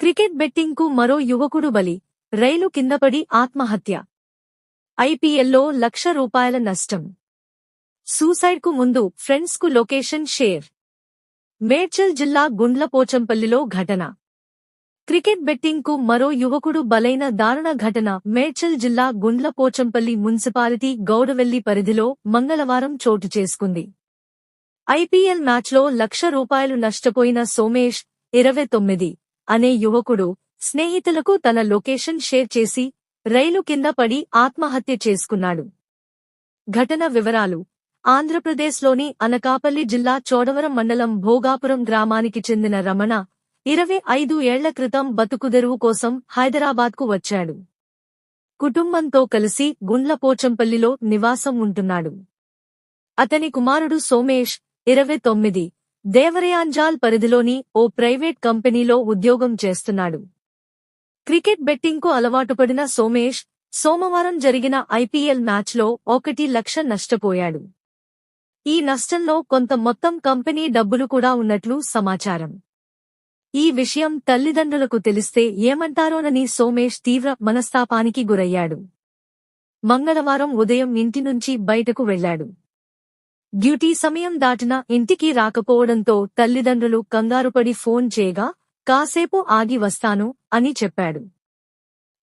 Cricket బెట్టింగ్కు మరో యువకుడు బలి రైలు కిందపడి ఆత్మహత్య. ఐపీఎల్లో లక్ష రూపాయల నష్టం. సూసైడ్కు ముందు ఫ్రెండ్స్కు లొకేషన్ షేర్. మేడ్చల్ జిల్లా గుండ్లపోచంపల్లిలో ఘటన. క్రికెట్ బెట్టింగ్కు మరో యువకుడు బలైన దారుణ ఘటన మేడ్చల్ జిల్లా గుండ్లపోచంపల్లి మున్సిపాలిటీ గౌడవెల్లి పరిధిలో మంగళవారం చోటు చేసుకుంది. ఐపీఎల్ మ్యాచ్లో లక్ష రూపాయలు నష్టపోయిన సోమేష్ ఇరవై తొమ్మిది. అనే యువకుడు స్నేహితులకు తన లొకేషన్ షేర్ చేసి రైలు కింద పడి ఆత్మహత్య చేసుకున్నాడు. ఘటన వివరాలు. ఆంధ్రప్రదేశ్లోని అనకాపల్లి జిల్లా చోడవరం మండలం భోగాపురం గ్రామానికి చెందిన రమణ ఇరవై ఐదు ఏళ్ళ క్రితం బతుకుదెరువు కోసం హైదరాబాద్కు వచ్చాడు. కుటుంబంతో కలిసి గుండ్లపోచంపల్లిలో నివాసం ఉంటున్నాడు. అతని కుమారుడు సోమేష్ ఇరవై తొమ్మిది దేవరయాంజాల్ పరిధిలోని ఓ ప్రైవేట్ కంపెనీలో ఉద్యోగం చేస్తున్నాడు. క్రికెట్ బెట్టింగ్కు అలవాటుపడిన సోమేష్ సోమవారం జరిగిన ఐపీఎల్ మ్యాచ్లో ఒకటి లక్ష నష్టపోయాడు. ఈ నష్టంలో కొంత మొత్తం కంపెనీ డబ్బులు కూడా ఉన్నట్లు సమాచారం. ఈ విషయం తల్లిదండ్రులకు తెలిస్తే ఏమంటారోనని సోమేష్ తీవ్ర మనస్తాపానికి గురయ్యాడు. మంగళవారం ఉదయం ఇంటి నుంచి బయటకు వెళ్ళాడు డ్యూటీ సమయం దాటిన ఇంటికి రాకపోవడంతో తల్లిదండ్రులు కంగారుపడి ఫోన్ చేయగా కాసేపు ఆగి వస్తాను అని చెప్పాడు.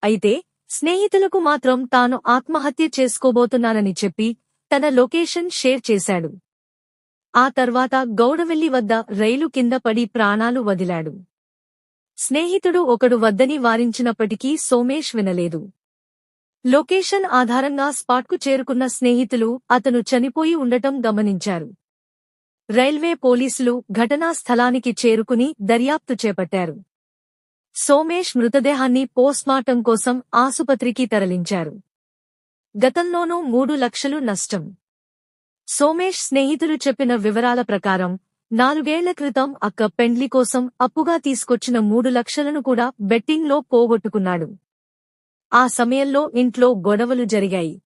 అయితే స్నేహితులకు మాత్రం తాను ఆత్మహత్య చేసుకోబోతున్నానని చెప్పి తన లొకేషన్ షేర్ చేశాడు. ఆ తర్వాత గౌడవెల్లి వద్ద రైలు కింద పడి ప్రాణాలు వదిలాడు. స్నేహితుడు ఒకడు వద్దని వారించినప్పటికీ సోమేష్ వినలేదు. లొకేషన్ ఆధారంగా స్పాట్కు చేరుకున్న స్నేహితులు అతను చనిపోయి ఉండటం గమనించారు. రైల్వే పోలీసులు ఘటనా స్థలానికి చేరుకుని దర్యాప్తు చేపట్టారు. సోమేష్ మృతదేహాన్ని పోస్ట్మార్టం కోసం ఆసుపత్రికి తరలించారు. గతంలోనూ మూడు లక్షలు నష్టం. సోమేష్ స్నేహితులు చెప్పిన వివరాల ప్రకారం నాలుగేళ్ళ క్రితం అక్క పెండ్లి కోసం అప్పుగా తీసుకొచ్చిన మూడు లక్షలను కూడా బెట్టింగ్లో పోగొట్టుకున్నాడు. ఆ సమయంలో ఇంట్లో గొడవలు జరిగాయి.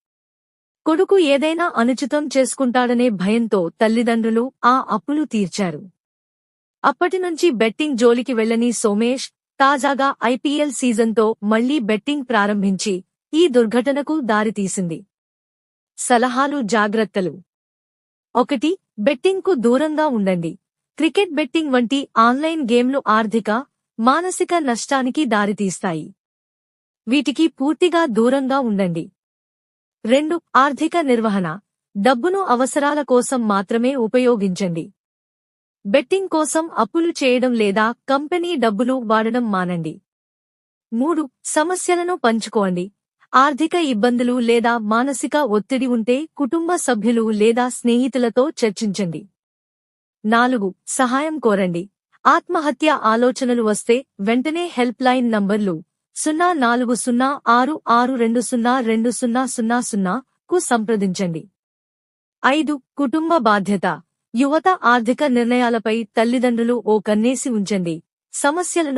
కొడుకు ఏదైనా అనుచితం చేసుకుంటాడనే భయంతో తల్లిదండ్రులు ఆ అప్పులు తీర్చారు. అప్పటినుంచి బెట్టింగ్ జోలికి వెళ్ళని సోమేష్ తాజాగా ఐపీఎల్ సీజన్తో మళ్ళీ బెట్టింగ్ ప్రారంభించి ఈ దుర్ఘటనకు దారితీసింది. సలహాలు జాగ్రత్తలు. ఒకటి బెట్టింగ్కు దూరంగా ఉండండి. క్రికెట్ బెట్టింగ్ వంటి ఆన్లైన్ గేమ్లు ఆర్థిక మానసిక నష్టానికి దారితీస్తాయి. వీటికి పూర్తిగా దూరంగా ఉండండి. రెండు ఆర్థిక నిర్వహణ. డబ్బును అవసరాల కోసం మాత్రమే ఉపయోగించండి. బెట్టింగ్ కోసం అప్పులు చేయడం లేదా కంపెనీ డబ్బులు వాడడం మానండి. మూడు సమస్యలను పంచుకోండి. ఆర్థిక ఇబ్బందులు లేదా మానసిక ఒత్తిడి ఉంటే కుటుంబ సభ్యులు లేదా స్నేహితులతో చర్చించండి. నాలుగు సహాయం కోరండి. ఆత్మహత్య ఆలోచనలు వస్తే వెంటనే హెల్ప్ లైన్ నంబర్లు సున్నా నాలుగు సున్నా ఆరు ఆరు రెండు సున్నా రెండు సున్నా సున్నా సున్నా కు సంప్రదించండి. ఐదు కుటుంబ బాధ్యత. యువత ఆర్థిక నిర్ణయాలపై తల్లిదండ్రులు ఓ కన్నేసి ఉంచండి. సమస్యలను